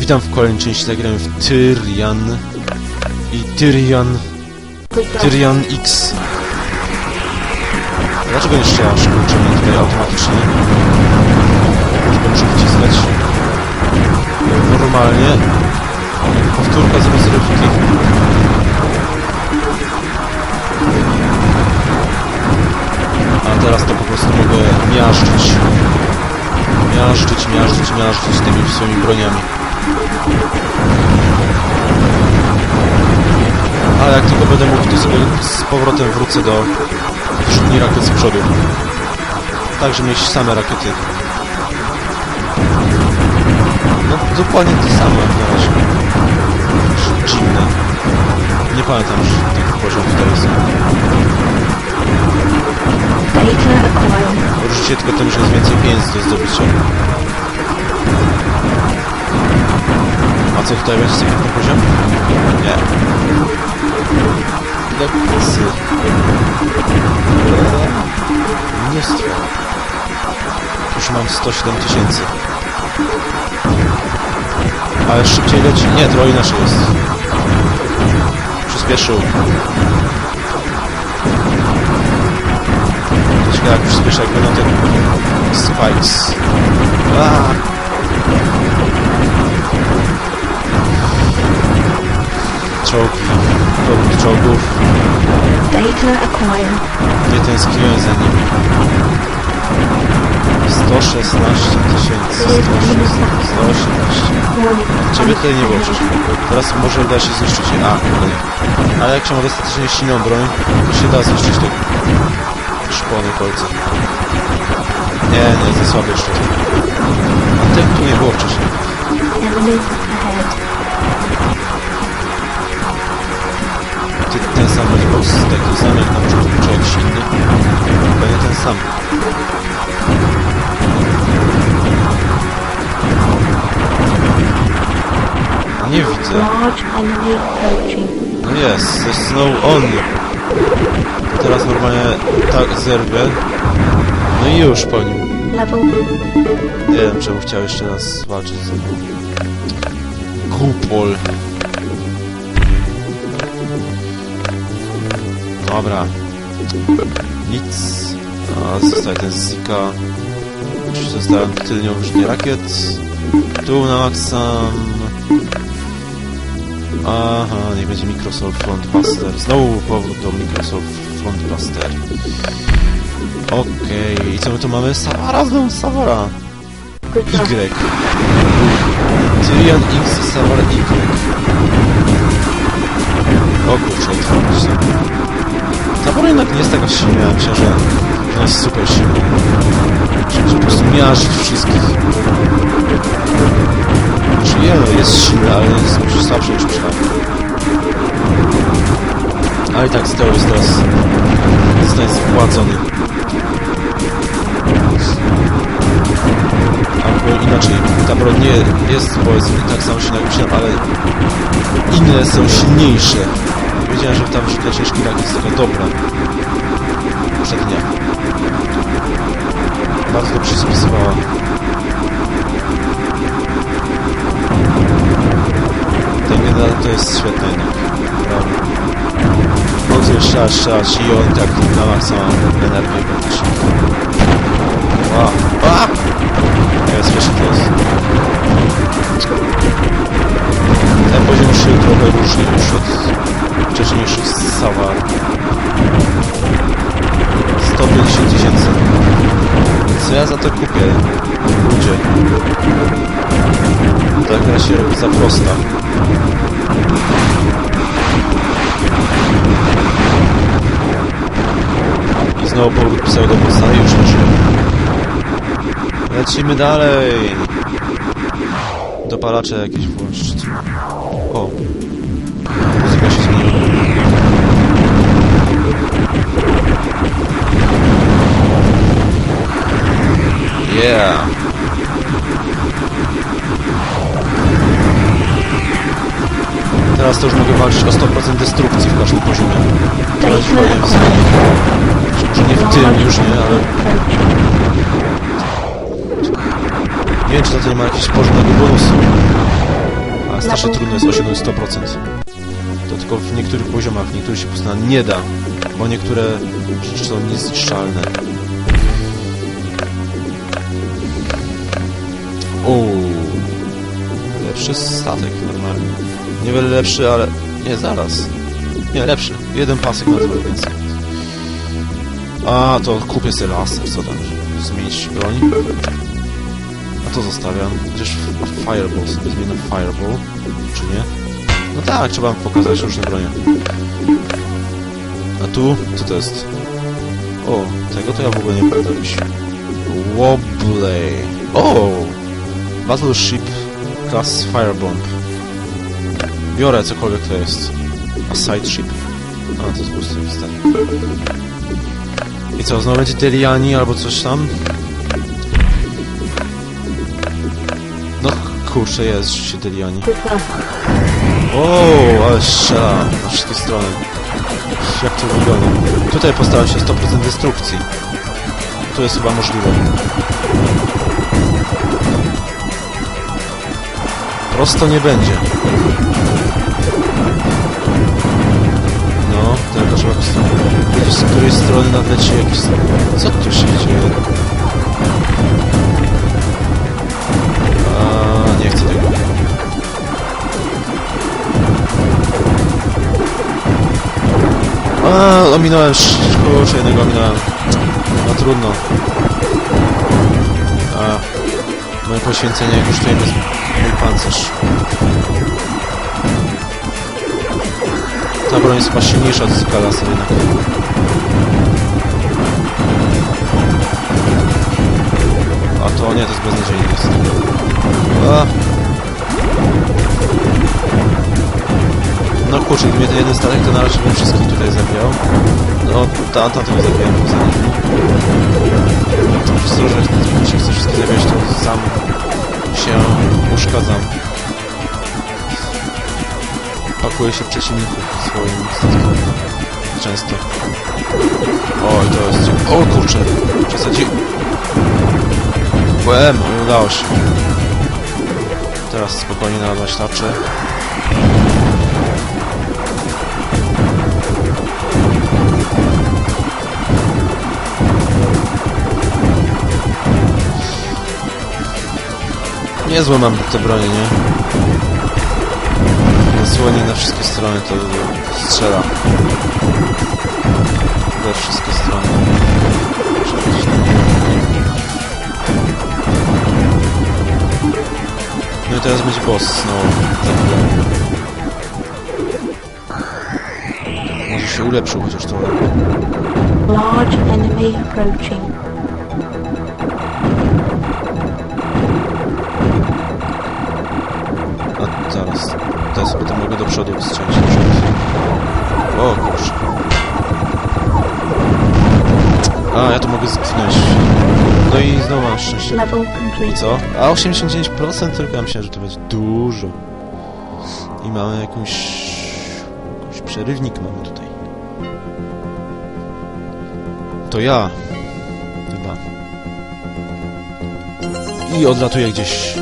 Witam w kolejnej części zagrałem w Tyrian i Tyrian, Tyrian X. Dlaczego nie strzelasz kurczę tutaj automatycznie? Może muszę wciskać normalnie. Powtórka zamiast rewiki. A teraz to po prostu mogę miażdżyć. Miażdżyć, miażdżyć, miażdżyć tymi swoimi broniami. Ale jak tylko będę mógł, to sobie z powrotem wrócę do wyrzutni rakiet z przodu. Tak, żeby mieć same rakiety. No, dokładnie te same jak na razie. Dziwne. Nie pamiętam już tych poziomów teraz. Różnicie tylko tym, że jest więcej pieniędzy do zdobycia. A co tutaj będzie sekretny poziom? Nie. Lepicy. Mnóstwo. Już mam 107 tysięcy. Ale szybciej leci. Nie, trochę inaczej jest. Przyspieszył. Troszkę jak przyspiesza, jak będą te spikes. Aaa! Czołgi. Powrót czołgów. Nie tęskniłem za nimi. 116 tysięcy. 118. Warning. Ciebie tutaj nie było przecież. Teraz może uda się zniszczyć je. A, nie. Ale jak się ma dostatecznie silną broń, to się da zniszczyć te szpony kolce. Nie, nie, za słabe jeszcze. A tych tu nie było wcześniej. Enemy approaching. No jest, to jest znowu on. Teraz normalnie tak zerwę. No i już po nim. Level Nie wiem, czemu chciał jeszcze raz walczyć ze mną. Kupol. Dobra. Nic. A zostaje ten Zika. Oczywiście zostałem tylnią wyrzutnię rakiet. Tu na maksam. Aha, niech będzie Microsoft Frontbuster. Znowu powrót do Microsoft Frontbuster. Okej, i co my tu mamy? Savara, znowu Savara. Y. Tyrion X Savara Y. O kurczę, się. Savara jednak nie jest taka silna, ja myślę, że ona jest super silna. Że po prostu miażdżyć wszystkich. Yellow jest silny, ale jest słabszy niż myślałem. Ale i tak Steo jest teraz zostanie zgładzony. Albo inaczej, ta broń nie jest powiedzmy tak samo silna jak myślałem, ale inne są silniejsze. Wiedziałem, że ta wyrzutnia ciężki rak jest taka dobra. Przednia. Bardzo dobrze spisywała. To jest. Prawda. Mogę strzelać, strzelać i on tak na maksa energię praktycznie. Wow. A! Jest jeszcze to jest. Ten poziom się trochę różni już od wcześniejszych Sawar. 150 tysięcy. Co ja za to kupię? Ludzie. Ta gra się za prosta. I znowu powrót pseudobossa i już nie. Lecimy dalej. Dopalacze jakieś włączyć. O. Muzyka się zmieniła. Yeah. Teraz to już mogę walczyć o 100% destrukcji w każdym poziomie. Fajnie. acquired. Może nie w tym już, nie, ale nie wiem, czy to nie ma jakiegoś porządnego bonusu. A strasznie trudno jest osiągnąć 100%. To tylko w niektórych poziomach, w niektórych się po prostu nie da, bo niektóre rzeczy są niezniszczalne. Uuu, lepszy statek normalnie. Niewiele lepszy, ale... Nie, zaraz. Nie, lepszy. Jeden pasek na trochę więcej. A, to kupię sobie laser, co tam, zmienić broń. A to zostawiam. Chociaż Fireball sobie zmienię Fireball, czy nie? No tak, trzeba pokazać różne bronie. A tu, co to jest? O, tego to ja w ogóle nie pamiętam już. Wobbly. O! Battleship Class Firebomb. Biorę cokolwiek to jest. A side ship. A, to jest jakiś stary. I co, znowu będzie Deliani albo coś tam? No kurczę, jest rzeczywiście Deliani. O, ale strzela na wszystkie strony. Jak to wygląda? Tutaj postaram się 100% destrukcji. To jest chyba możliwe. Prosto nie będzie. No, tylko trzeba po prostu wiedzieć, z której strony nadleci jakiś... Co tu się dzieje? A, nie chcę tego. A, ominąłem, kurczę, jednego ominąłem. No trudno. Moje poświęcenie kosztuje bez mój pancerz. Ta broń jest chyba silniejsza od skala sobie jednak. A to nie, to jest beznadziejnie jest. A. No kurczę, gdyby ten jeden statek, to na razie bym wszystkich tutaj zabijał. No, ta, ta tego zabijam poza nimi. Przez to, że wszystkich zabijać, to sam się uszkadzam. Pakuję się przeciwników swoim statkiem. Często. Oj, to jest... O kurczę! Przesadzi... Byłem, udało się. Teraz spokojnie naładować tarczę. Niezłe mam te bronie, nie? Zasłoni na wszystkie strony to strzela. We wszystkie strony. No i teraz będzie boss znowu. Może się ulepszył chociaż trochę. Large enemy approaching. Do przodu wystrzelić na przykład. O kurczę. A, ja tu mogę zginąć. No i znowu mam szczęście. I co? A 89% tylko ja myślałem, że to będzie dużo. I mamy jakąś... jakąś przerywnik mamy tutaj. To ja. Chyba. I odlatuję gdzieś.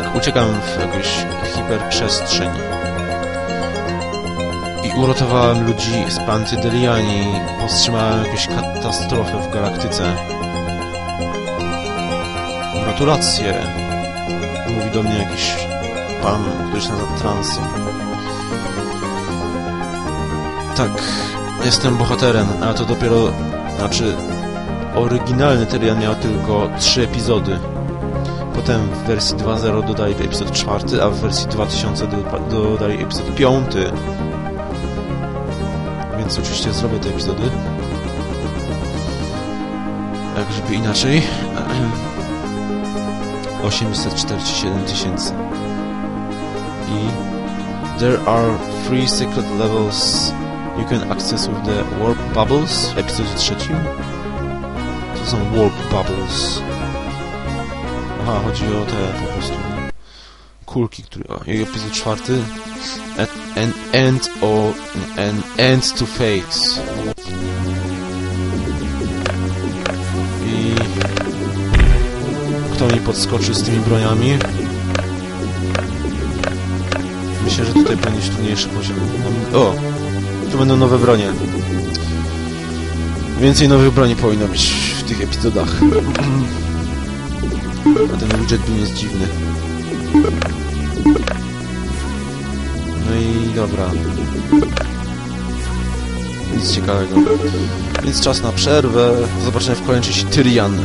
Tak, uciekam w jakąś hiperprzestrzeń. I uratowałem ludzi z panty Deliani. Powstrzymałem jakąś katastrofę w galaktyce. Gratulacje. Mówi do mnie jakiś pan, który się nazywa Transo. Tak, jestem bohaterem, a to dopiero... Znaczy, oryginalny Telian miał tylko trzy epizody. Potem w wersji 2.0 dodali epizod czwarty, a w wersji 2000 doda- dodali epizod piąty. Więc oczywiście zrobię te epizody. Jak żeby inaczej. 847 tysięcy. I there are three secret levels you can access with the warp bubbles w epizodzie. To są warp bubbles. Aha, chodzi o te po prostu kulki, który... O, epizod czwarty. An end o... An end to fate. I... Kto mi podskoczy z tymi broniami? Myślę, że tutaj będzie trudniejszy poziom. O! Tu będą nowe bronie. Więcej nowych broni powinno być w tych epizodach. A ten widget był jest dziwny. No i dobra. Nic ciekawego. Więc czas na przerwę. Zobaczymy w kolejnej części Tyrian.